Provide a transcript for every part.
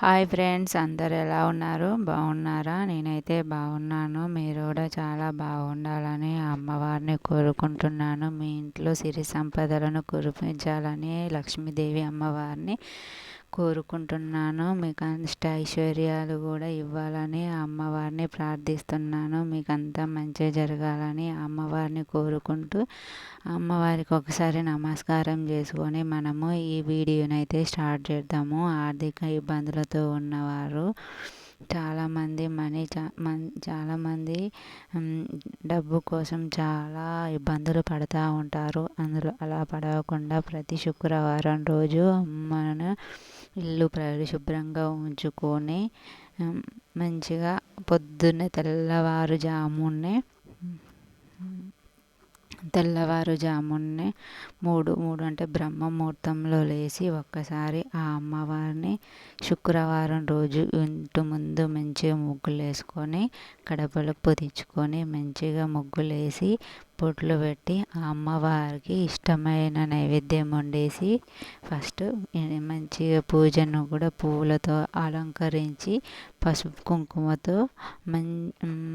Hi friends అందరు ఎలా ఉన్నారు? బాగున్నారా? నేనైతే బాగున్నాను. మీరు కూడా చాలా బాగుండాలని అమ్మవారిని కోరుకుంటున్నాను. మీ ఇంట్లో సిరి సంపదలను కురిపించాలని లక్ష్మీదేవి అమ్మవారిని కోరుకుంటున్నాను. మీకు అష్ట ఐశ్వర్యాలు కూడా ఇవ్వాలని అమ్మవారిని ప్రార్థిస్తున్నాను. మీకు అంతా మంచి జరగాలని అమ్మవారిని కోరుకుంటూ అమ్మవారికి ఒకసారి నమస్కారం చేసుకొని మనము ఈ వీడియోనైతే స్టార్ట్ చేద్దాము. ఆర్థిక ఇబ్బందులతో ఉన్నవారు చాలామంది మనీ చా మన్ చాలామంది డబ్బు కోసం చాలా ఇబ్బందులు పడుతూ ఉంటారు. అందులో అలా పడవకుండా ప్రతి శుక్రవారం రోజు మన ఇల్లు పరిశుభ్రంగా ఉంచుకొని మంచిగా పొద్దున్నే తెల్లవారుజామునే తెల్లవారుజామునే మూడు మూడు అంటే బ్రహ్మ ముహూర్తంలో లేచి ఒక్కసారి ఆ అమ్మవారిని శుక్రవారం రోజు ఇంటి ముందు మంచిగా ముగ్గులు వేసుకొని కడపలకు పొదించుకొని మంచిగా ముగ్గులు వేసి బొట్లు పెట్టి ఆ అమ్మవారికి ఇష్టమైన నైవేద్యం వండేసి ఫస్ట్ మంచిగా పూజను కూడా పువ్వులతో అలంకరించి పసుపు కుంకుమతో మం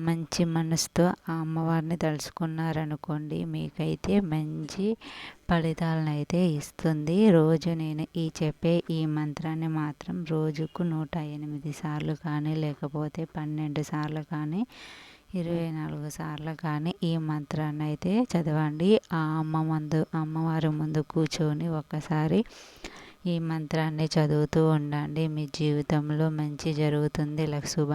మంచి మనసుతో ఆ అమ్మవారిని తలుచుకున్నారనుకోండి మీకైతే మంచి ఫలితాలను అయితే ఇస్తుంది. రోజు నేను ఈ చెప్పే ఈ మంత్రాన్ని మాత్రం రోజుకు నూట ఎనిమిది సార్లు కానీ లేకపోతే పన్నెండు సార్లు కానీ ఇరవై నాలుగు సార్లు కానీ ఈ మంత్రాన్ని అయితే చదవండి. ఆ అమ్మ ముందు అమ్మవారి ముందు కూర్చొని ఒక్కసారి ఈ మంత్రాన్ని చదువుతూ ఉండండి. మీ జీవితంలో మంచి జరుగుతుంది శుభ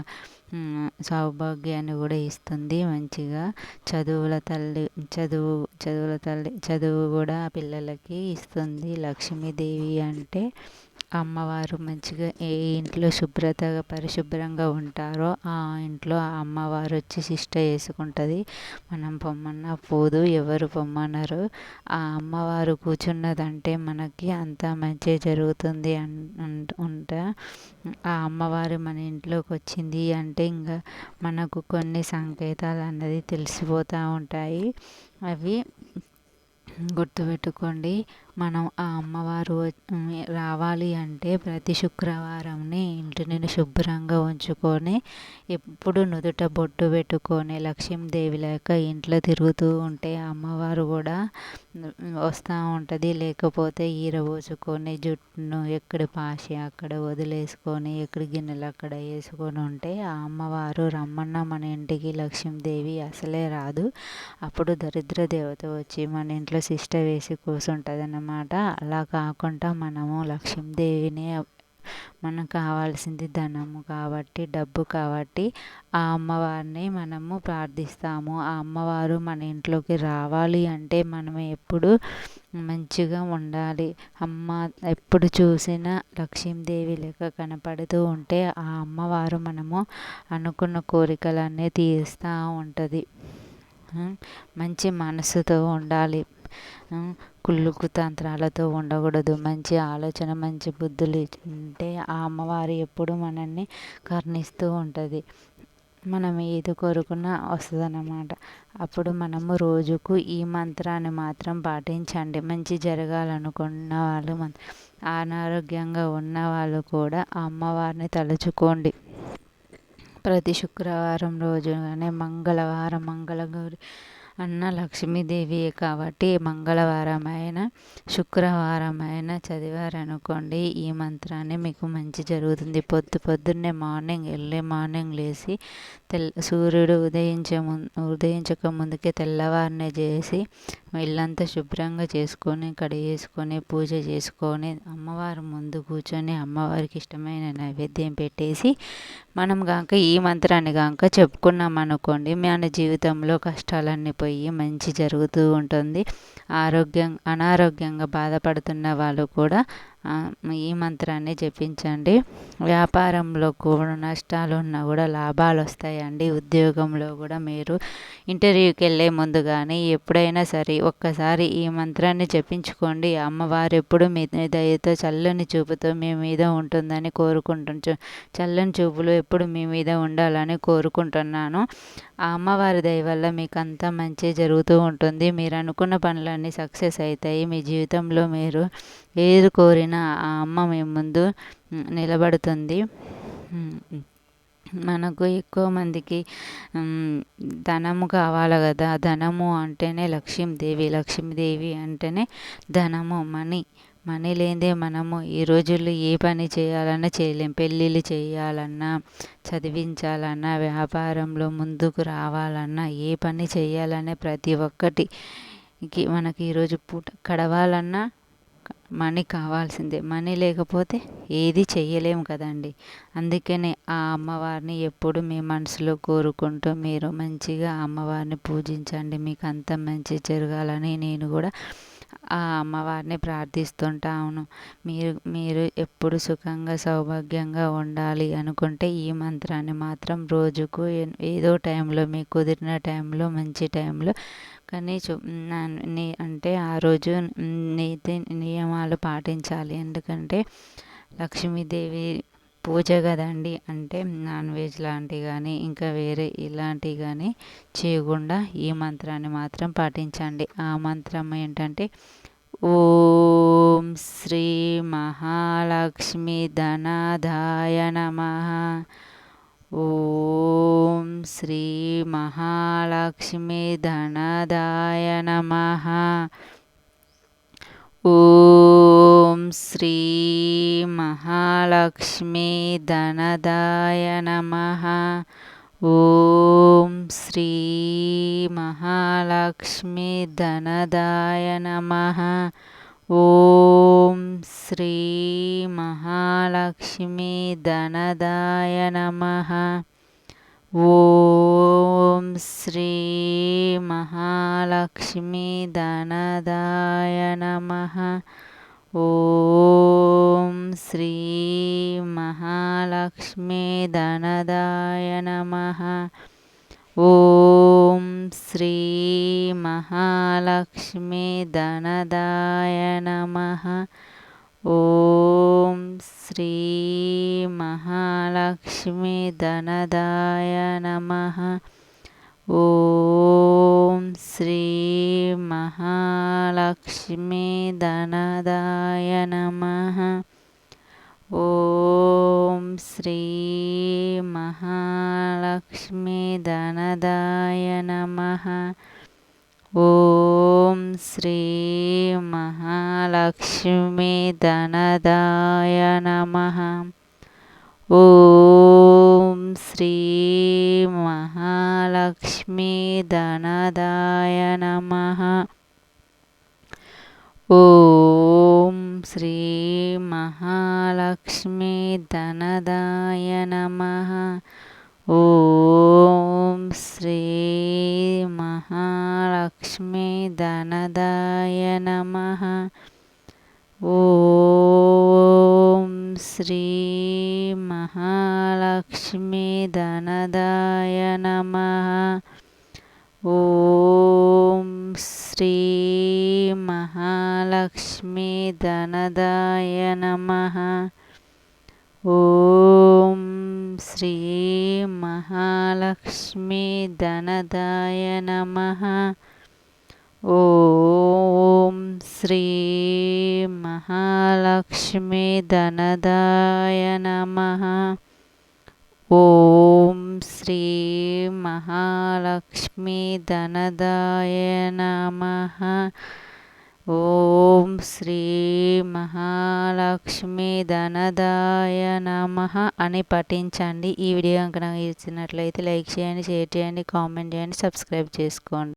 సౌభాగ్యాన్ని కూడా ఇస్తుంది. మంచిగా చదువుల తల్లి చదువు చదువుల తల్లి చదువు కూడా పిల్లలకి ఇస్తుంది. లక్ష్మీదేవి అంటే అమ్మవారు మంచిగా ఏ ఇంట్లో శుభ్రతగా పరిశుభ్రంగా ఉంటారో ఆ ఇంట్లో ఆ అమ్మవారు వచ్చి శిష్ట వేసుకుంటుంది మనం పొమ్మన్న పోదు ఎవరు పొమ్మన్నారు ఆ అమ్మవారు కూర్చున్నదంటే మనకి అంత మంచి జరుగుతుంది అంట ఆ అమ్మవారు మన ఇంట్లోకి వచ్చింది అంటే ఇంకా మనకు కొన్ని సంకేతాలు అన్నది తెలిసిపోతూ ఉంటాయి. అవి గుర్తుపెట్టుకోండి. మనం ఆ అమ్మవారు రావాలి అంటే ప్రతి శుక్రవారంని ఇంటిని శుభ్రంగా ఉంచుకొని ఎప్పుడు నుదుట బొట్టు పెట్టుకొని లక్ష్మీదేవి లేక ఇంట్లో తిరుగుతూ ఉంటే అమ్మవారు కూడా వస్తూ ఉంటుంది. లేకపోతే ఈర పోసుకొని జుట్టును ఎక్కడ పాసి అక్కడ వదిలేసుకొని ఎక్కడ గిన్నెలు అక్కడ వేసుకొని ఉంటే ఆ అమ్మవారు రమ్మన్న మన ఇంటికి లక్ష్మీదేవి అసలే రాదు. అప్పుడు దరిద్ర దేవత వచ్చి మన ఇంట్లో శిష్ట వేసి కూర్చుంటుంది అన్నమాట. అలా కాకుండా మనము లక్ష్మీదేవిని మనకు కావాల్సింది ధనము కాబట్టి డబ్బు కాబట్టి ఆ అమ్మవారిని మనము ప్రార్థిస్తాము. ఆ అమ్మవారు మన ఇంట్లోకి రావాలి అంటే మనం ఎప్పుడు మంచిగా ఉండాలి. అమ్మ ఎప్పుడు చూసినా లక్ష్మీదేవి లెక్క కనపడుతూ ఉంటే ఆ అమ్మవారు మనము అనుకున్న కోరికలన్నీ తీరుస్తూ ఉంటుంది. మంచి మనసుతో ఉండాలి. కుళ్ళుకు తంత్రాలతో ఉండకూడదు. మంచి ఆలోచన మంచి బుద్ధులు ఉంటే ఆ అమ్మవారు ఎప్పుడు మనల్ని కరుణిస్తూ ఉంటుంది. మనం ఏది కోరుకున్నా వస్తుంది అన్నమాట అప్పుడు మనము రోజుకు ఈ మంత్రాన్ని మాత్రం పాటించండి. మంచి జరగాలనుకున్న వాళ్ళు అనారోగ్యంగా ఉన్న వాళ్ళు కూడా ఆ అమ్మవారిని తలుచుకోండి. ప్రతి శుక్రవారం రోజు కానీ మంగళవారం మంగళగౌరి అన్న లక్ష్మీదేవియే కాబట్టి మంగళవారం అయినా శుక్రవారం అయినా చదివారనుకోండి ఈ మంత్రాన్ని మీకు మంచి జరుగుతుంది. పొద్దు పొద్దున్నే మార్నింగ్ ఎర్లీ మార్నింగ్ లేచి తెల్ల సూర్యుడు ఉదయించే ముందు ఉదయించక ముందుకే తెల్లవారినే చేసి ఇల్లంతా శుభ్రంగా చేసుకొని కడిగేసుకొని పూజ చేసుకొని అమ్మవారి ముందు కూర్చొని అమ్మవారికి ఇష్టమైన నైవేద్యం పెట్టేసి మనం కాక ఈ మంత్రాన్ని కాక చెప్పుకున్నాం అనుకోండి మన జీవితంలో కష్టాలన్నీ పోయి మంచి జరుగుతూ ఉంటుంది. ఆరోగ్యం అనారోగ్యంగా బాధపడుతున్న వాళ్ళు కూడా ఈ మంత్రాన్ని జపించండి. వ్యాపారంలో కూడా నష్టాలు ఉన్నా కూడా లాభాలు వస్తాయండి. ఉద్యోగంలో కూడా మీరు ఇంటర్వ్యూకి వెళ్ళే ముందు కానీ ఎప్పుడైనా సరే ఒక్కసారి ఈ మంత్రాన్ని జపించుకోండి. అమ్మవారు ఎప్పుడు మీ దయతో చల్లని చూపుతో మీ మీద ఉంటుందని కోరుకుంటు చల్లని చూపులు ఎప్పుడు మీ మీద ఉండాలని కోరుకుంటున్నాను. ఆ అమ్మవారి దయ వల్ల మీకు అంతా మంచి జరుగుతూ ఉంటుంది. మీరు అనుకున్న పనులన్నీ సక్సెస్ అవుతాయి మీ జీవితంలో మీరు ఏది కోరిన ఆ అమ్మ మీ ముందు నిలబడుతుంది. మనకు ఎక్కువ మందికి ధనము కావాలి కదా. ధనము అంటేనే లక్ష్మీదేవి. లక్ష్మీదేవి అంటేనే ధనము మనీ. మనీ లేనిదే మనము ఈ రోజుల్లో ఏ పని చేయాలన్నా చేయలేం. పెళ్ళిళ్ళు చేయాలన్నా చదివించాలన్నా వ్యాపారంలో ముందుకు రావాలన్నా ఏ పని చేయాలనే ప్రతి ఒక్కటి మనకి ఈరోజు పూట గడవాలన్నా మనీ కావాల్సిందే. మనీ లేకపోతే ఏది చెయ్యలేము కదండి. అందుకనే ఆ అమ్మవారిని ఎప్పుడు మీ మనసులో కోరుకుంటూ మీరు మంచిగా అమ్మవారిని పూజించండి. మీకు అంత మంచి జరగాలని నేను కూడా ఆ అమ్మవారిని ప్రార్థిస్తుంటాను మీరు మీరు ఎప్పుడు సుఖంగా సౌభాగ్యంగా ఉండాలి అనుకుంటే ఈ మంత్రాన్ని మాత్రం రోజుకు ఏదో టైంలో మీకు కుదిరిన టైంలో మంచి టైంలో. కానీ చూ నీ అంటే ఆ రోజు నీతి నియమాలు పాటించాలి. ఎందుకంటే లక్ష్మీదేవి పూజ కదండి. అంటే నాన్ వెజ్ లాంటివి కానీ ఇంకా వేరే ఇలాంటివి కానీ చేయకుండా ఈ మంత్రాన్ని మాత్రం పాటించండి. ఆ మంత్రం ఏంటంటే ఓం శ్రీ మహాలక్ష్మి ధనధాయ నమ. ఓం శ్రీ మహాలక్ష్మి ధనదాయ నమ. ॐ महालक्ष्मी दनदाय नमः। ॐ श्री धनदाय नमः। ॐ श्री महालक्ष्मी नमः। ఓం శ్రీ మహాలక్ష్మి ధనదాయ నమ. ఓం శ్రీ మహాలక్ష్మి ధనదాయ నమ. ఓం శ్రీ మహాలక్ష్మి ధనదాయ నమ. ఓం శ్రీ మహాలక్ష్మి ధనదాయ నమ. ఓం శ్రీ మహాలక్ష్మి ధనదాయ నమ. ఓం శ్రీ మహాలక్ష్మి ధనదాయ నమ. ఓం శ్రీ మహాలక్ష్మి ధనదాయ నమ. ఓం శ్రీ మహాలక్ష్మి ధనదాయ నమ. ఓం శ్రీ మహాలక్ష్మి ధనదాయ నమ. ఓం శ్రీ మహాలక్ష్మి ధనదాయ నమ. ఓం శ్రీ మహాలక్ష్మి ధనదాయ నమ. ఓం శ్రీ మహాలక్ష్మి ధనదాయ నమ. ఓం శ్రీ మహాలక్ష్మి ధనదాయ నమ. ఓం శ్రీ మహాలక్ష్మి ధనదాయ నమ. ఓం శ్రీ మహాలక్ష్మి ధనదాయ నమ. ఓం శ్రీ మహాలక్ష్మి ధనదాయ నమ ధనదాయ నమ అని పఠించండి. ఈ వీడియో కనుక ఇచ్చినట్లయితే లైక్ చేయండి షేర్ చేయండి కామెంట్ చేయండి సబ్స్క్రైబ్ చేసుకోండి.